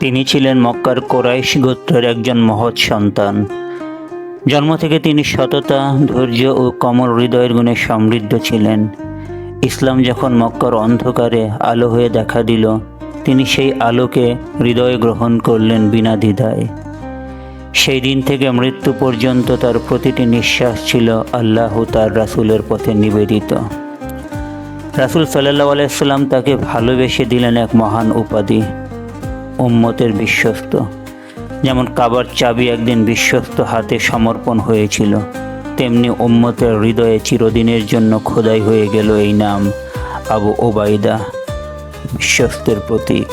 তিনি ছিলেন মক্কার কোরাইশ গোত্রের একজন মহৎ সন্তান। জন্ম থেকে তিনি সততা, ধৈর্য ও কমল হৃদয়ের গুণে সমৃদ্ধ ছিলেন। ইসলাম যখন মক্কার অন্ধকারে আলো হয়ে দেখা দিল, তিনি সেই আলোকে হৃদয়ে গ্রহণ করলেন বিনা দ্বিধায়। সেই দিন থেকে মৃত্যু পর্যন্ত তার প্রতিটি নিঃশ্বাস ছিল আল্লাহ তার রাসূলের পথে নিবেদিত। রাসূল সাল্লাহ আলাইসাল্লাম তাকে ভালোবেসে দিলেন এক মহান উপাধি। উম্মতের বিশ্বস্ত। যেমন কাবার চাবি একদিন বিশ্বস্ত হাতে সমর্পণ হয়েছিল, তেমনি উম্মতের হৃদয়ে চিরদিনের জন্য খোদাই হয়ে গেল এই নাম আবু ওবায়দা, বিশ্বস্তের প্রতীক।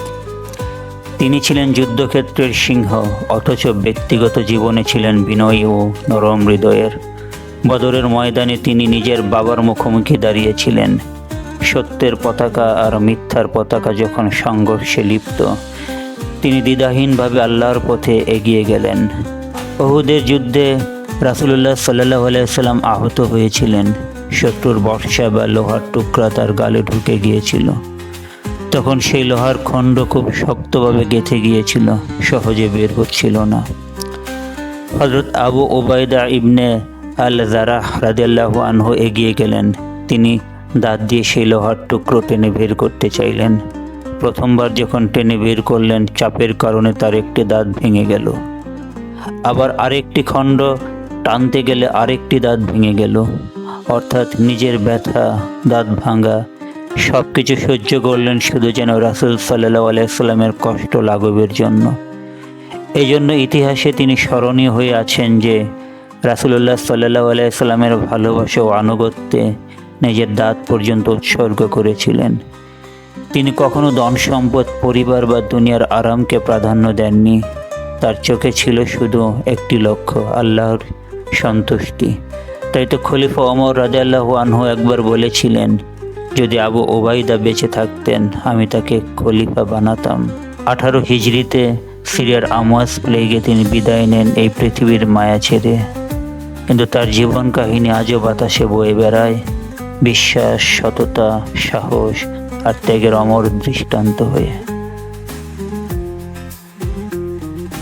তিনি ছিলেন যুদ্ধক্ষেত্রের সিংহ, অথচ ব্যক্তিগত জীবনে ছিলেন বিনয়ী ও নরম হৃদয়ের। বদরের ময়দানে তিনি নিজের বাবার মুখোমুখি দাঁড়িয়েছিলেন। সত্যের পতাকা আর মিথ্যার পতাকা যখন সংঘর্ষে লিপ্ত তিনি দ্বিধাহীনভাবে আল্লাহর পথে এগিয়ে গেলেন। ওহুদের যুদ্ধে রাসুলুল্লাহ সাল্লাহ আলাইসাল্লাম আহত হয়েছিলেন। শত্রুর বর্ষা বা লোহার টুকরা তার গালে ঢুকে গিয়েছিল। তখন সেই লোহার খণ্ড খুব শক্তভাবে গেঁথে গিয়েছিল, সহজে বের হচ্ছিল না। হজরত আবু ওবায়দা ইবনে আল জারাহ রাদিয়াল্লাহু আনহু এগিয়ে গেলেন। তিনি দাঁত দিয়ে সেই লোহার টুকরো টেনে বের করতে চাইলেন। প্রথমবার যখন টেনে বের করলেন, চাপের কারণে তার একটি দাঁত ভেঙে গেল। আবার আরেকটি খণ্ড টানতে গেলে আরেকটি দাঁত ভেঙে গেল। অর্থাৎ নিজের ব্যথা, দাঁত ভাঙা সব কিছু সহ্য করলেন শুধু যেন রাসুল সাল্লাহ আলাইসাল্লামের কষ্ট লাঘবের জন্য। এই জন্য ইতিহাসে তিনি স্মরণীয় হয়ে আছেন যে রাসুলুল্লাহ সাল্লাহ আলাইসাল্লামের ভালোবাসা ও আনুগত্যে নিজের দাঁত পর্যন্ত উৎসর্গ করেছিলেন। তিনি কখনো ধন সম্পদ পরিবার বা দুনিয়ার আরামকে প্রাধান্য দেননি। তার চোখে ছিল শুধু একটি লক্ষ্য, আল্লাহর সন্তুষ্টি। তাই তো খলিফা অমর রাজাল্লাহ আনহু একবার বলেছিলেন, যদি আবু ওবায়দা বেঁচে থাকতেন, আমি তাকে খলিফা বানাতাম। আঠারো হিজড়িতে সিরিয়ার আমাজ প্লেগে তিনি বিদায় নেন এই পৃথিবীর মায়া ছেড়ে। কিন্তু তার জীবন কাহিনী আজও বাতাসে বয়ে বেড়ায়। বিশ্বাস, সততা, সাহস আর ত্যাগের অমর দৃষ্টান্ত হয়ে।